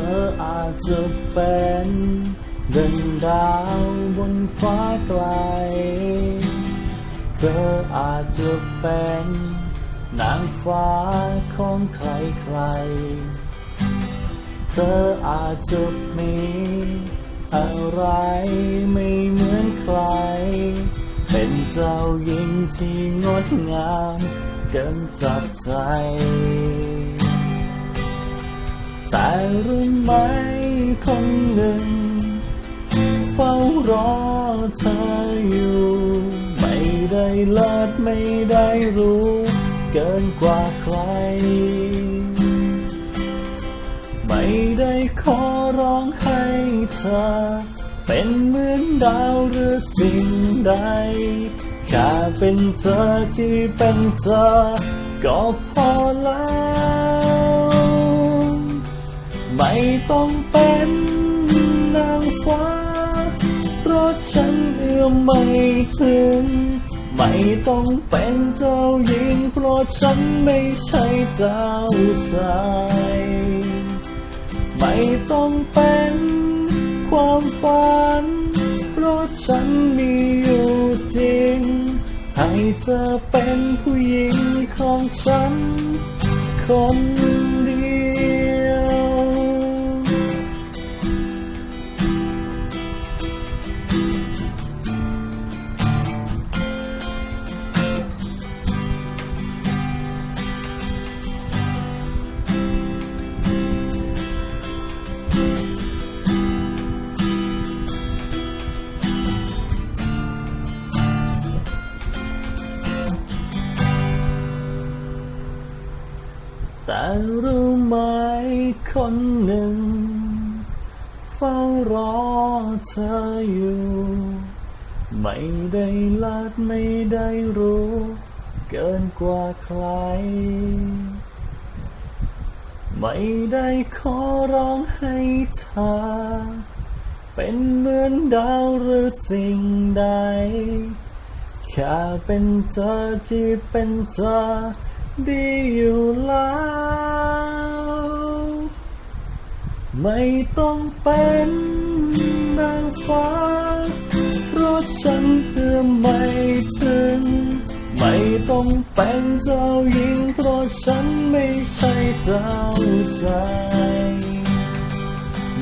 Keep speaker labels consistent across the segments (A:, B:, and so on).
A: ออาจจะเป็นดังดาวบนฟ้าไกล เธออาจจะเป็นนางฟ้าของใครใครๆเธออาจจะมีอะไรไม่เหมือนใคร เป็นเจ้าหญิงที่งดงามเกินจับใจ แต่รู้ไหมคนหนึ่ง เฝ้ารอเธออยู่ ไม่ได้เลิศไม่ได้รู้ เกินกว่าใคร ไม่ได้ขอร้องให้เธอ เป็นเหมือนดาวหรือสิ่งใดแค่เป็นเธอที่เป็นเธอ ก็พอแล้ว ไม่ต้องเป็นนางฟ้า เพราะฉันเอื้อมไม่ถึง ไม่ต้องเป็นเจ้าหญิง เพราะฉันไม่ใช่เจ้าชาย ไม่ต้องเป็นความฝัน เพราะฉันมีอยู่จริง ให้เธอเป็นผู้หญิงของฉันคน แต่รู้ไหมคนหนึ่ง เฝ้ารอเธออยู่ ไม่ได้ลาดไม่ได้รู้ เกินกว่าใคร ไม่ได้ขอร้องให้เธอ เป็นเหมือนดาวหรือสิ่งใด แค่เป็นเธอที่เป็นเธอ ดีอยู่แล้วไม่ต้องเป็นนางฟ้าเพราะฉันเอื้อมไม่ถึง ไม่ต้องเป็นเจ้าหญิงเพราะฉันไม่ใช่เจ้าชาย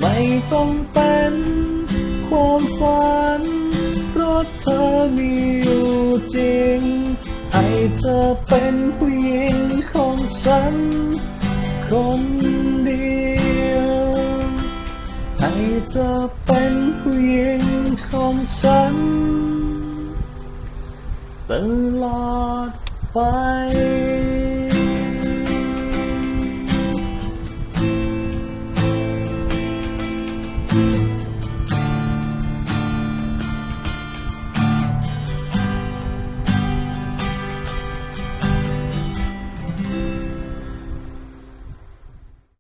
A: ไม่ต้องเป็นความฝันเพราะเธอมีอยู่จริง เธอเป็นผู้หญิงของฉัน คนเดียว ให้เธอเป็นผู้หญิงของฉันตลอดไป